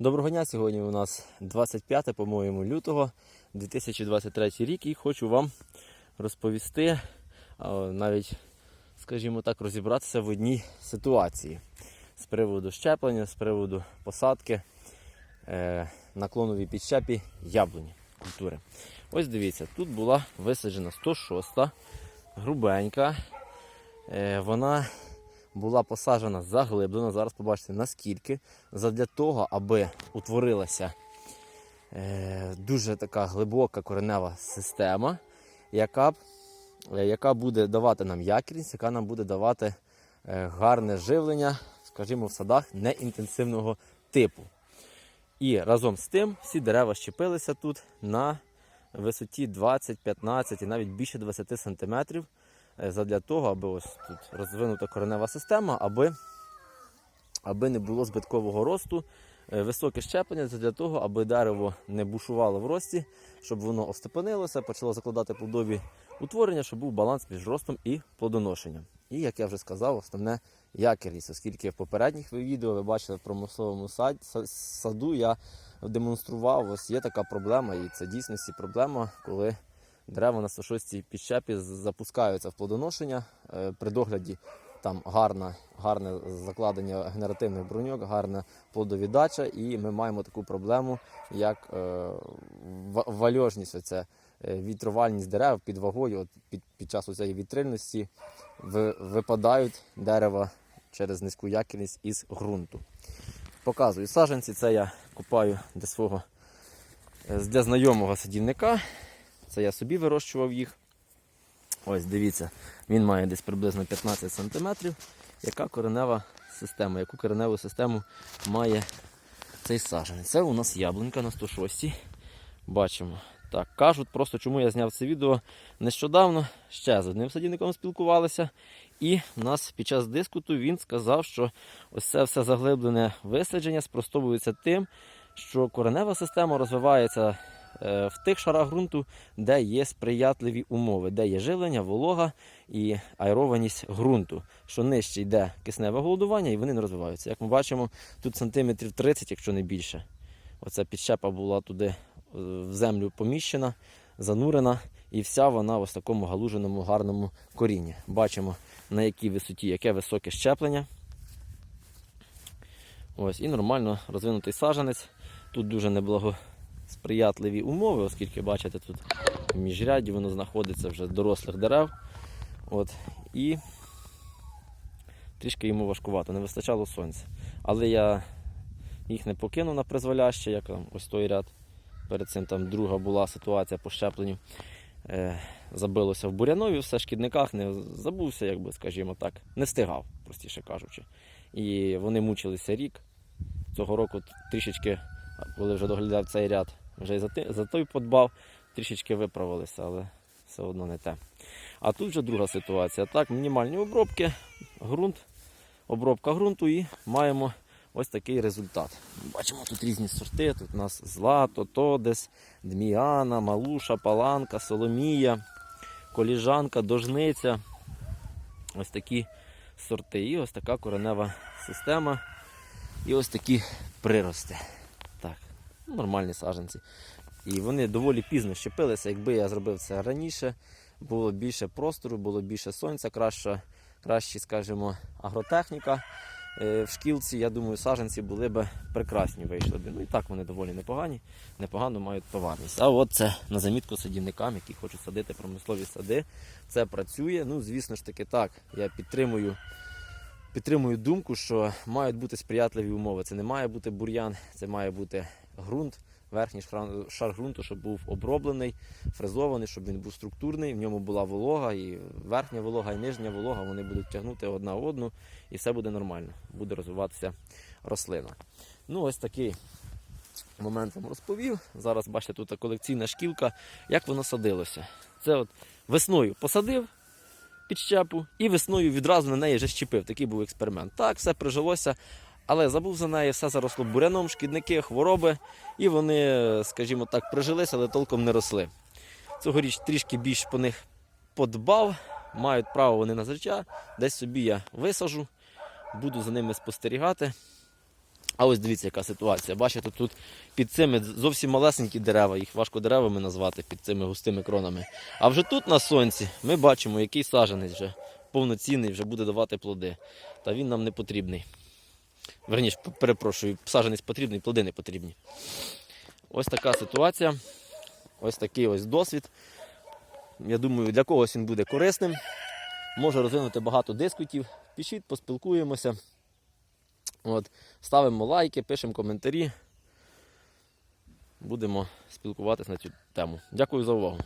Доброго дня! Сьогодні у нас 25, по-моєму, лютого 2023 рік і хочу вам розповісти, навіть, скажімо так, розібратися в одній ситуації з приводу щеплення, з приводу посадки е, наклоновій підщепі яблуні культури. Ось дивіться, тут була висаджена 106, грубенька. Е, вона була посаджена заглиблено. Зараз побачите наскільки. Задля того, аби утворилася е, дуже така глибока коренева система, яка, е, яка буде давати нам якірність, яка нам буде давати е, гарне живлення, скажімо, в садах неінтенсивного типу. І разом з тим всі дерева щепилися тут на висоті 20, 15 і навіть більше 20 сантиметрів задля того, аби ось тут розвинута коренева система, аби, аби не було збиткового росту, е, високе щеплення для того, аби дерево не бушувало в рості, щоб воно остепенилося, почало закладати плодові утворення, щоб був баланс між ростом і плодоношенням. І, як я вже сказав, основне якірність, оскільки в попередніх відео ви бачили в промисловому саду, я демонстрував, ось є така проблема, і це дійсності проблема, коли дерева на 106 підщепі запускаються в плодоношення. Е, При догляді там гарна, гарне закладення генеративних броньок, гарна плодовіддача, і ми маємо таку проблему, як е, вальожність, оце, вітровальність дерев під вагою, от під, під час цієї вітрильності ви- випадають дерева через низьку якірність із ґрунту. Показую саджанці, це я купаю для свого е, для знайомого садівника. Це я собі вирощував їх. Ось дивіться, він має десь приблизно 15 см. Яка коренева система, яку кореневу систему має цей саджанець? Це у нас яблунька на 106. Бачимо. Так, кажуть, просто чому я зняв це відео нещодавно. Ще з одним садівником спілкувалися. І в нас під час дискуту він сказав, що ось це все заглиблене висадження спростовується тим, що коренева система розвивається в тих шарах ґрунту, де є сприятливі умови, де є живлення, волога і аерованість ґрунту, що нижче йде кисневе голодування і вони не розвиваються. Як ми бачимо, тут сантиметрів 30, якщо не більше. Оця підщепа була туди е, в землю поміщена, занурена, і вся вона в ось такому галуженому гарному корінні. Бачимо на якій висоті, яке високе щеплення. Ось, і нормально розвинутий саджанець. Тут дуже неблагосприятливі умови, оскільки бачите, тут в міжряді воно знаходиться вже дорослих дерев. От, і трішки йому важкувато, не вистачало сонця. Але я їх не покинув на призволяще, як ось той ряд. Перед цим там друга була ситуація по щепленню. Е, забилося в бурянові, все шкідниках, не забувся, якби, скажімо так, не встигав, простіше кажучи. І вони мучилися рік. Цього року трішечки, коли вже доглядав цей ряд, вже і за, за той подбав, трішечки виправилися, але все одно не те. А тут вже друга ситуація. Так, мінімальні обробки, ґрунт, обробка ґрунту і маємо ось такий результат. Бачимо тут різні сорти. Тут у нас злато, тодес, дміана, малуша, паланка, соломія, коліжанка, дожниця. Ось такі сорти. І ось така коренева система. І ось такі прирости. Ну, нормальні саджанці. І вони доволі пізно щепилися. Якби я зробив це раніше, було більше простору, було більше сонця, краща, кращі, скажімо, агротехніка. Е, В шкілці, я думаю, саджанці були б прекрасні вийшли б. Ну і так вони доволі непогані, непогано мають товарність. А от це на замітку садівникам, які хочуть садити промислові сади. Це працює. Ну, звісно ж таки, так. Я підтримую підтримую думку, що мають бути сприятливі умови. Це не має бути бур'ян, це має бути ґрунт, верхній шар- ґрунту, щоб був оброблений, фрезований, щоб він був структурний, в ньому була волога, і верхня волога, і нижня волога, вони будуть тягнути одна одну, і все буде нормально, буде розвиватися рослина. Ну, ось такий момент вам розповів. Зараз бачите, тут колекційна шкілка, як воно садилося. Це от весною посадив, підщепу і весною відразу на неї вже щепив. Такий був експеримент. Так, все прижилося, але забув за неї, все заросло буряном, шкідники, хвороби, і вони, скажімо так, прижилися, але толком не росли. Цьогоріч трішки більш по них подбав, мають право вони на зреча. Десь собі я висажу, буду за ними спостерігати. А ось дивіться, яка ситуація. Бачите, тут під цими зовсім малесенькі дерева, їх важко деревами назвати під цими густими кронами. А вже тут на сонці ми бачимо, який саджанець вже повноцінний, вже буде давати плоди. Та він нам не потрібний. Верніше, перепрошую, саджанець потрібний, плоди не потрібні. Ось така ситуація. Ось такий ось досвід. Я думаю, для когось він буде корисним. Може розвинути багато дискутів. Пишіть, поспілкуємося. От, ставимо лайки, пишемо коментарі. Будемо спілкуватися на цю тему. Дякую за увагу.